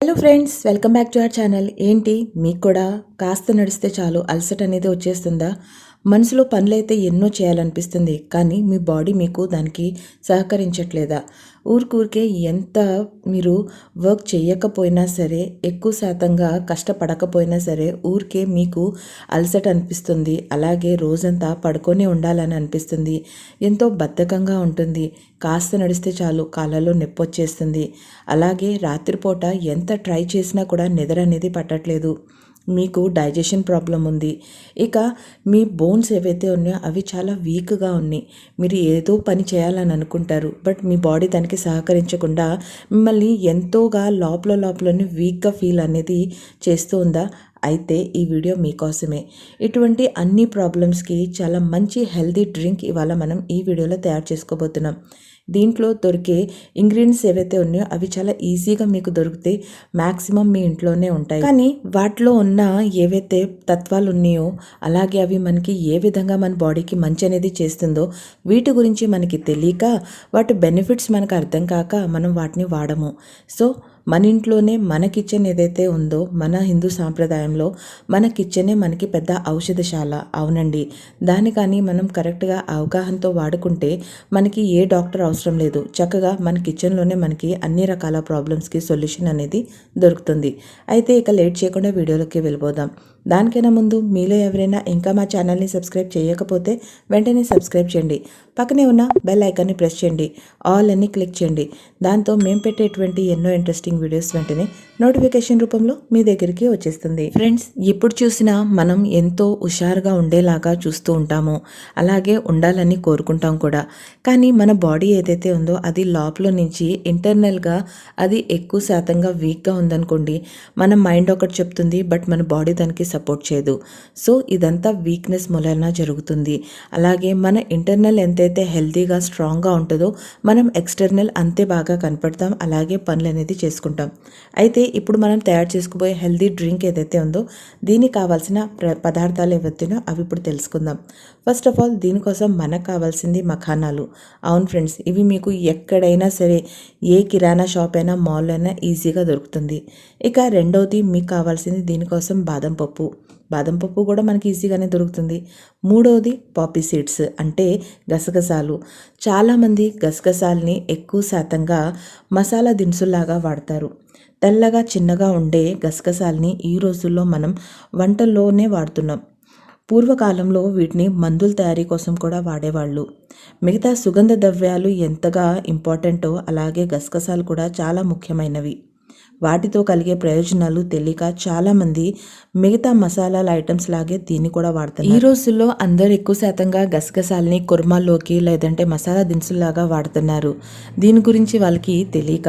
Hello friends welcome back to our channel ఏంటి? మీకు కూడా కాస్త నడిస్తే చాలు అలసట అనేది వచ్చేస్తుందా? మనసులో పనులైతే ఎన్నో చేయాలనిపిస్తుంది కానీ మీ బాడీ మీకు దానికి సహకరించట్లేదా? ఊరికూరికే ఎంత మీరు వర్క్ చేయకపోయినా సరే ఎక్కువ శాతంగా కష్టపడకపోయినా సరే ఊరికే మీకు అలసట అనిపిస్తుంది. అలాగే రోజంతా పడుకొని ఉండాలని అనిపిస్తుంది. ఎంతో బద్ధకంగా ఉంటుంది. కాస్త నడిస్తే చాలు కాళ్ళలో నొప్పి వచ్చేస్తుంది అలాగే రాత్రిపూట ఎంత ట్రై చేసినా కూడా నిద్ర అనేది పట్టట్లేదు. మీకు డైజెషన్ ప్రాబ్లం ఉంది. ఇక మీ బోన్స్ ఏవైతే ఉన్నాయో అవి చాలా వీక్గా ఉన్నాయి. మీరు ఏదో పని చేయాలని అనుకుంటారు. బట్ మీ బాడీ దానికి సహకరించకుండా మిమ్మల్ని ఎంతోగా లోపల లోపలని వీక్గా ఫీల్ అనేది చేస్తూ ఉందా? అయితే ఈ వీడియో మీకోసమే. ఇటువంటి అన్ని ప్రాబ్లమ్స్కి చాలా మంచి హెల్తీ డ్రింక్ ఇవాళ మనం ఈ వీడియోలో తయారు చేసుకోబోతున్నాం. దీంట్లో దొరికే ఇంగ్రీడియంట్స్ ఏవైతే ఉన్నాయో అవి చాలా ఈజీగా మీకు దొరికితే మ్యాక్సిమం మీ ఇంట్లోనే ఉంటాయి. కానీ వాటిలో ఉన్న ఏవైతే తత్వాలు ఉన్నాయో అలాగే అవి మనకి ఏ విధంగా మన బాడీకి మంచి అనేది చేస్తుందో వీటి గురించి మనకి తెలియక వాటి బెనిఫిట్స్ మనకు అర్థం కాక మనం వాటిని వాడము. సో మన ఇంట్లోనే మన కిచెన్ ఏదైతే ఉందో మన హిందూ సాంప్రదాయంలో మన కిచెనే మనకి పెద్ద ఔషధశాల. అవునండి. దాన్ని కానీ మనం కరెక్ట్గా అవగాహనతో వాడుకుంటే మనకి ఏ డాక్టర్ అవసరం లేదు. చక్కగా మన కిచెన్లోనే మనకి అన్ని రకాల ప్రాబ్లమ్స్కి సొల్యూషన్ అనేది దొరుకుతుంది. అయితే ఇక లేట్ చేయకుండా వీడియోలోకి వెళ్ళిపోదాం. దానికైనా ముందు మీలో ఎవరైనా ఇంకా మా ఛానల్ని సబ్స్క్రైబ్ చేయకపోతే వెంటనే సబ్స్క్రైబ్ చేయండి. పక్కనే ఉన్న బెల్ ఐకాన్ని ప్రెస్ చేయండి. ఆల్ అని క్లిక్ చేయండి. దాంతో మేము పెట్టేటువంటి ఎన్నో ఇంట్రెస్టింగ్ వీడియోస్ వెంటనే నోటిఫికేషన్ రూపంలో మీ దగ్గరికి వచ్చేస్తుంది. ఫ్రెండ్స్ ఎప్పుడు చూసినా మనం ఎంతో హుషారుగా ఉండేలాగా చూస్తూ ఉంటాము. అలాగే ఉండాలని కోరుకుంటాం కూడా. కానీ మన బాడీ ఏదైతే ఉందో అది లోపల నుంచి ఇంటర్నల్గా అది ఎక్కువ శాతంగా వీక్గా ఉందనుకోండి మన మైండ్ ఒకటి చెప్తుంది బట్ మన బాడీ దానికి సపోర్ట్ చేయదు. సో ఇదంతా వీక్నెస్ మూలన జరుగుతుంది. అలాగే మన ఇంటర్నల్ ఎంతైతే హెల్తీగా స్ట్రాంగ్గా ఉంటుందో మనం ఎక్స్టర్నల్ అంతే బాగా కనపడతాం. అలాగే పనులు అనేది చేసుకుంటాం. అయితే ఇప్పుడు మనం తయారు చేసుకుపోయే హెల్తీ డ్రింక్ ఏదైతే ఉందో దీనికి కావాల్సిన పదార్థాలు ఏవైతేనో అవి ఇప్పుడు తెలుసుకుందాం. ఫస్ట్ ఆఫ్ ఆల్ దీనికోసం మనకు కావాల్సింది మఖానాలు. అవును ఫ్రెండ్స్ ఇవి మీకు ఎక్కడైనా సరే ఏ కిరాణా షాప్ అయినా మాల్ అయినా ఈజీగా దొరుకుతుంది. ఇక రెండవది మీకు కావాల్సింది దీనికోసం బాదం పప్పు. బాదం పప్పు కూడా మనకి ఈజీగానే దొరుకుతుంది. మూడవది పాపీ సీడ్స్ అంటే గసగసాలు. చాలామంది గసగసాలని ఎక్కువ శాతంగా మసాలా దినుసుల్లాగా వాడతారు. తెల్లగా చిన్నగా ఉండే గసగసాలని ఈ రోజుల్లో మనం వంటల్లోనే వాడుతున్నాం. పూర్వకాలంలో వీటిని మందుల తయారీ కోసం కూడా వాడేవాళ్ళు. మిగతా సుగంధ ద్రవ్యాలు ఎంతగా ఇంపార్టెంటో అలాగే గసగసాలు కూడా చాలా ముఖ్యమైనవి. వాటితో కలిగే ప్రయోజనాలు తెలియక చాలామంది మిగతా మసాలాల ఐటమ్స్ లాగే దీన్ని కూడా వాడతారు ఈ రోజుల్లో అందరు ఎక్కువ శాతంగా గసగసాలని కుర్మాల్లోకి లేదంటే మసాలా దినుసుల్లాగా వాడుతున్నారు. దీని గురించి వాళ్ళకి తెలియక.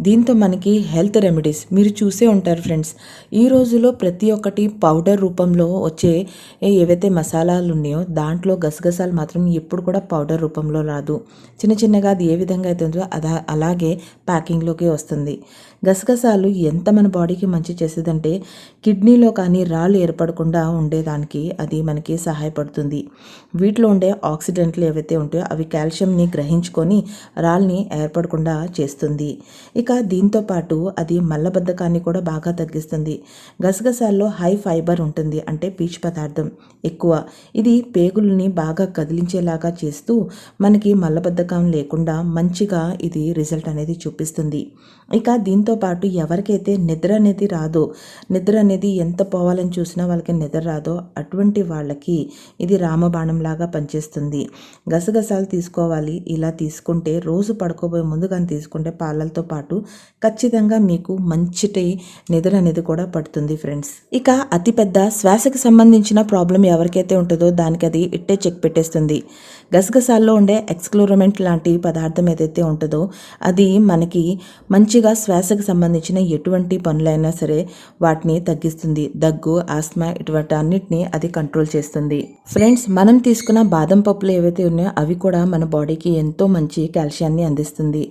దీంతో మనకి హెల్త్ రెమెడీస్ మీరు చూసే ఉంటారు ఫ్రెండ్స్. ఈ రోజులో ప్రతి ఒక్కటి పౌడర్ రూపంలో వచ్చే ఏవైతే మసాలాలు ఉన్నాయో దాంట్లో గసగసాలు మాత్రం ఎప్పుడు కూడా పౌడర్ రూపంలో రాదు. చిన్న చిన్నగా అది ఏ విధంగా అయితే అదా అలాగే ప్యాకింగ్లోకి వస్తుంది. గసగసాలు ఎంత మన బాడీకి మంచి చేసేదంటే కిడ్నీలో కానీ రాళ్ళు ఏర్పడకుండా ఉండేదానికి అది మనకి సహాయపడుతుంది. వీటిలో ఉండే ఆక్సిడెంట్లు ఏవైతే ఉంటాయో అవి కాల్షియంని గ్రహించుకొని రాళ్ళని ఏర్పడకుండా చేస్తుంది. ఇక దీంతో పాటు అది మల్లబద్ధకాన్ని కూడా బాగా తగ్గిస్తుంది. గసగసాల్లో హై ఫైబర్ ఉంటుంది అంటే పీచు పదార్థం ఎక్కువ. ఇది పేగుల్ని బాగా కదిలించేలాగా చేస్తూ మనకి మల్లబద్ధకం లేకుండా మంచిగా ఇది రిజల్ట్ అనేది చూపిస్తుంది. ఇక దీంతో పాటు ఎవరికైతే నిద్ర అనేది రాదో నిద్ర అనేది ఎంత పోవాలని చూసినా వాళ్ళకి నిద్ర రాదో అటువంటి వాళ్ళకి ఇది రామబాణం లాగా పనిచేస్తుంది. గసగసాలు తీసుకోవాలి ఇలా తీసుకుంటే రోజు పడుకోబోయే ముందు కానీ తీసుకుంటే పాలలతో పాటు ఖచ్చితంగా మీకు మంచిటి నిద్ర అనేది కూడా పడుతుంది ఫ్రెండ్స్. ఇక అతిపెద్ద శ్వాసకి సంబంధించిన ప్రాబ్లం ఎవరికైతే ఉంటుందో దానికి అది ఇట్టే చెక్ పెట్టేస్తుంది. గసగసాల్లో ఉండే ఎక్స్క్లోరమెంట్ లాంటి పదార్థం ఏదైతే ఉంటుందో అది మనకి మంచిగా శ్వాసకు సంబంధించిన ఎటువంటి పనులైనా సరే వాటిని తగ్గిస్తుంది. దగ్గు ఆస్మా ఇటువంటి అన్నిటిని అది కంట్రోల్ చేస్తుంది. ఫ్రెండ్స్ మనం తీసుకున్న బాదం పప్పులు ఏవైతే ఉన్నాయో అవి కూడా మన బాడీకి ఎంతో మంచి కాల్షియాన్ని అందిస్తుంది.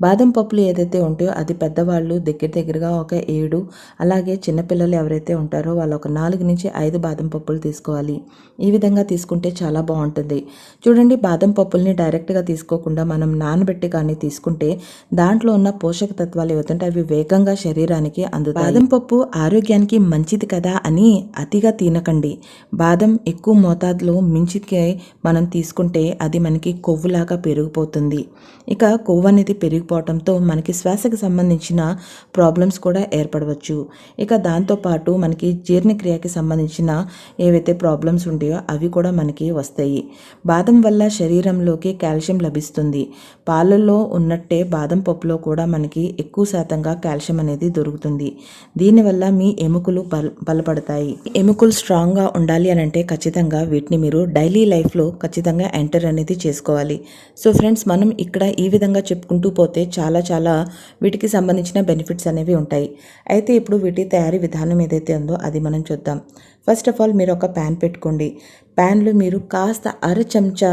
బాదం పప్పులు ఏదైతే ఉంటాయో అది పెద్దవాళ్ళు దగ్గర దగ్గరగా ఒక ఏడు అలాగే చిన్నపిల్లలు ఎవరైతే ఉంటారో వాళ్ళు ఒక నాలుగు నుంచి ఐదు బాదం పప్పులు తీసుకోవాలి. ఈ విధంగా తీసుకుంటే చాలా బాగుంటుంది. చూడండి చూడండి బాదం పప్పుల్ని డైరెక్ట్గా తీసుకోకుండా మనం నానబెట్టి కానీ తీసుకుంటే దాంట్లో ఉన్న పోషక తత్వాలు ఏవైతుంటే అవి వేగంగా శరీరానికి అందుతాయి. బాదం పప్పు ఆరోగ్యానికి మంచిది కదా అని అతిగా తినకండి. బాదం ఎక్కువ మోతాదులో మించికి మనం తీసుకుంటే అది మనకి కొవ్వులాగా పెరిగిపోతుంది. ఇక కొవ్వు అనేది పెరిగిపోవడంతో మనకి శ్వాసకు సంబంధించిన ప్రాబ్లమ్స్ కూడా ఏర్పడవచ్చు. ఇక దాంతోపాటు మనకి జీర్ణక్రియకి సంబంధించిన ఏవైతే ప్రాబ్లమ్స్ ఉంటాయో అవి కూడా మనకి వస్తాయి. బాదం వల్ల శరీరంలోకి కాల్షియం లభిస్తుంది. పాలల్లో ఉన్నట్టే బాదం పప్పులో కూడా మనకి ఎక్కువ శాతంగా కాల్షియం అనేది దొరుకుతుంది. దీనివల్ల మీ ఎముకలు బల బలపడతాయి. ఎముకలు స్ట్రాంగ్గా ఉండాలి అని అంటే ఖచ్చితంగా వీటిని మీరు డైలీ లైఫ్లో ఖచ్చితంగా ఎంటర్ అనేది చేసుకోవాలి. సో ఫ్రెండ్స్ మనం ఇక్కడ ఈ విధంగా చెప్పుకుంటూ పోతే చాలా చాలా వీటికి సంబంధించిన బెనిఫిట్స్ అనేవి ఉంటాయి. అయితే ఇప్పుడు వీటి తయారీ విధానం ఏదైతే ఉందో అది మనం చూద్దాం. ఫస్ట్ ఆఫ్ ఆల్ మీరు ఒక ప్యాన్ పెట్టుకోండి. ప్యాన్లో మీరు కాస్త అర చెంచా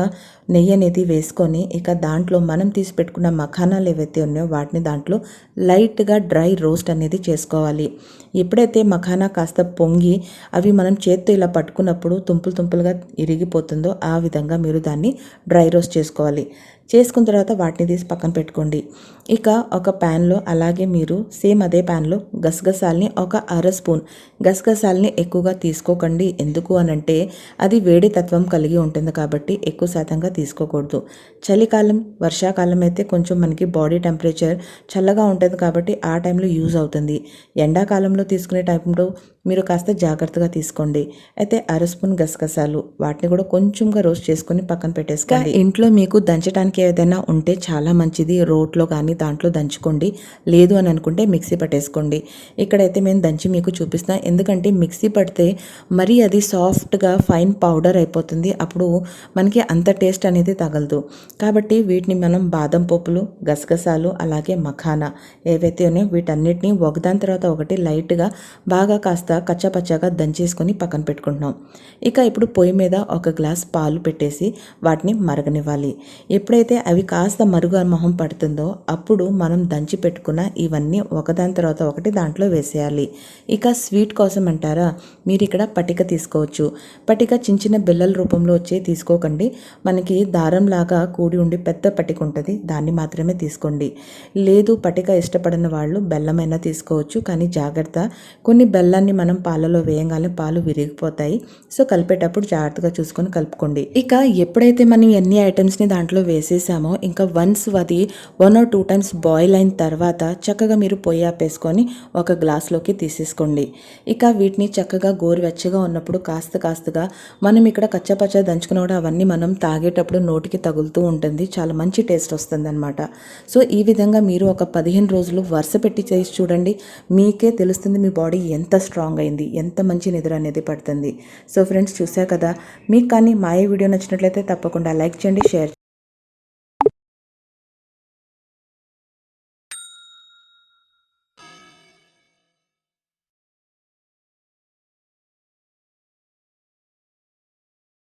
నెయ్యి అనేది వేసుకొని ఇక దాంట్లో మనం తీసి పెట్టుకున్న మఖానాలు ఏవైతే ఉన్నాయో వాటిని దాంట్లో లైట్గా డ్రై రోస్ట్ అనేది చేసుకోవాలి. ఎప్పుడైతే మఖానా కాస్త పొంగి అవి మనం చేత్తో ఇలా పట్టుకున్నప్పుడు తుంపులు తుంపులుగా ఇరిగిపోతుందో ఆ విధంగా మీరు దాన్ని డ్రై రోస్ట్ చేసుకోవాలి. చేసుకున్న తర్వాత వాటిని తీసి పక్కన పెట్టుకోండి. ఇక ఒక ప్యాన్లో అలాగే మీరు సేమ్ అదే ప్యాన్లో గసగసాలని ఒక అర స్పూన్ గసగసాలని ఎక్కువగా తీసుకోకండి. ఎందుకు అనంటే అది వేడి తత్వం కలిగి ఉంటుంది కాబట్టి ఎక్కువ శాతంగా తీసుకోకూడదు. చలికాలం వర్షాకాలం అయితే కొంచెం మనకి బాడీ టెంపరేచర్ చల్లగా ఉంటుంది కాబట్టి ఆ టైంలో యూజ్ అవుతుంది. ఎండాకాలంలో తీసుకునే టైంలో మీరు కాస్త జాగ్రత్తగా తీసుకోండి. అయితే అర స్పూన్ గసగసాలు వాటిని కూడా కొంచెంగా రోస్ట్ చేసుకొని పక్కన పెట్టేసుకోండి. ఇంట్లో మీకు దంచడానికి ఏదైనా ఉంటే చాలా మంచిది. రోట్లో కానీ దాంట్లో దంచుకోండి. లేదు అని అనుకుంటే మిక్సీ పట్టేసుకోండి. ఇక్కడైతే మేము దంచి మీకు చూపిస్తాం. ఎందుకంటే మిక్సీ పడితే మరీ అది సాఫ్ట్గా ఫైన్ పౌడర్ అయిపోతుంది. అప్పుడు మనకి అంత టేస్ట్ అనేది తగలదు. కాబట్టి వీటిని మనం బాదం పప్పులు గసగసాలు అలాగే మఖానా ఏవైతే ఉన్నాయో వీటన్నిటిని ఒకదాని తర్వాత ఒకటి లైట్గా బాగా కాస్త కచ్చాపచ్చాగా దంచేసుకొని పక్కన పెట్టుకుంటున్నాం. ఇక ఇప్పుడు పొయ్యి మీద ఒక గ్లాస్ పాలు పెట్టేసి వాటిని మరగనివ్వాలి. ఎప్పుడైతే అవి కాస్త మరుగు మొహం పడుతుందో అప్పుడు మనం దంచి పెట్టుకున్న ఇవన్నీ ఒకదాని తర్వాత ఒకటి దాంట్లో వేసేయాలి. ఇక స్వీట్ కోసం అంటారా? మీరు ఇక్కడ పటిక తీసుకోవచ్చు. పటిక చిన్న చిన్న బిల్లల రూపంలో వచ్చే తీసుకోకండి. మనకి దారంలాగా కూడి ఉండి పెద్ద పటిక ఉంటుంది దాన్ని మాత్రమే తీసుకోండి. లేదు పటిక ఇష్టపడిన వాళ్ళు బెల్లమైనా తీసుకోవచ్చు కానీ జాగ్రత్త. కొన్ని బెల్లాన్ని మనం పాలలో వేయగానే పాలు విరిగిపోతాయి. సో కలిపేటప్పుడు జాగ్రత్తగా చూసుకొని కలుపుకోండి. ఇక ఎప్పుడైతే మనం ఎన్ని ఐటమ్స్ని దాంట్లో వేసి వేసేసామో ఇంకా వన్స్ అది one or two times boil అయిన తర్వాత చక్కగా మీరు పొయ్యి ఆపేసుకొని ఒక గ్లాస్లోకి తీసేసుకోండి. ఇక వీటిని చక్కగా గోరువెచ్చగా ఉన్నప్పుడు కాస్త కాస్తగా మనం ఇక్కడ కచ్చపచ్చ దంచుకున్న కూడా అవన్నీ మనం తాగేటప్పుడు నోటికి తగులుతూ ఉంటుంది. చాలా మంచి టేస్ట్ వస్తుంది అనమాట సో ఈ విధంగా మీరు ఒక పదిహేను రోజులు వరుస పెట్టి చేసి చూడండి. మీకే తెలుస్తుంది మీ బాడీ ఎంత స్ట్రాంగ్ అయింది ఎంత మంచి నిద్ర అనేది పడుతుంది. సో ఫ్రెండ్స్ చూసా కదా? మీకు కానీ మా ఈ వీడియో నచ్చినట్లయితే తప్పకుండా లైక్ చేయండి షేర్